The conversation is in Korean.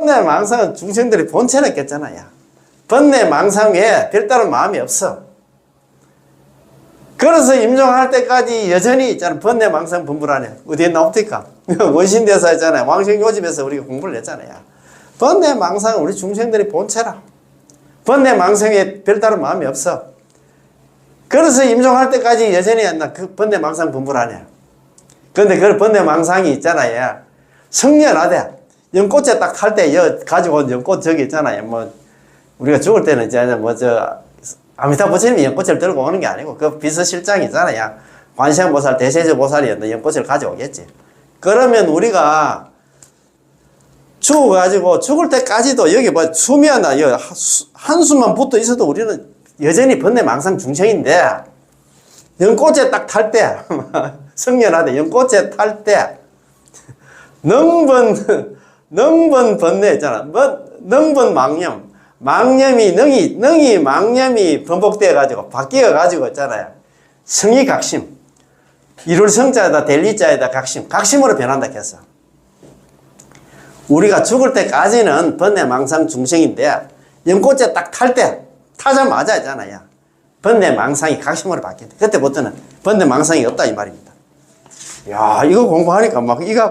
번뇌 망상은 중생들이 본체는 깼잖아요. 번뇌 망상 외에 별다른 마음이 없어. 그래서 임종할 때까지 여전히 있잖아. 번뇌 망상 분불하네. 어디에 나옵니까? 원신대사 있잖아요. 왕생요집에서 우리가 공부를 했잖아요. 번뇌 망상은 우리 중생들이 본체라. 번뇌 망상에 별다른 마음이 없어. 그래서 임종할 때까지 여전히 나그 번뇌 망상 분불하네. 근데 그 번뇌 망상이 있잖아요. 성년하대. 연꽃에 딱 탈 때, 여, 가지고 온 연꽃 저기 있잖아요. 뭐, 우리가 죽을 때는 이제 뭐, 저, 아미타 부처님이 연꽃을 들고 오는 게 아니고, 그 비서실장이 있잖아요. 관세음보살, 대세제 보살이었는데 연꽃을 가져오겠지. 그러면 우리가 죽어가지고 죽을 때까지도 여기 뭐 여, 수- 한숨만 붙어 있어도 우리는 여전히 번뇌 망상 중생인데, 연꽃에 딱 탈 때, 성년하대 연꽃에 탈 때, 능번 능번 번뇌 있잖아. 뭐 능번 망념. 망념이 능이 능이 망념이 번복되어 가지고 바뀌어 가지고 있잖아요. 성이 각심. 이룰 성자에다 델리 자에다 각심. 각심으로 변한다 했어. 우리가 죽을 때까지는 번뇌 망상 중생인데 연꽃에 딱 탈 때 타자마자 있잖아요. 번뇌 망상이 각심으로 바뀐다. 그때부터는 번뇌 망상이 없다 이 말입니다. 야, 이거 공부하니까 막 이가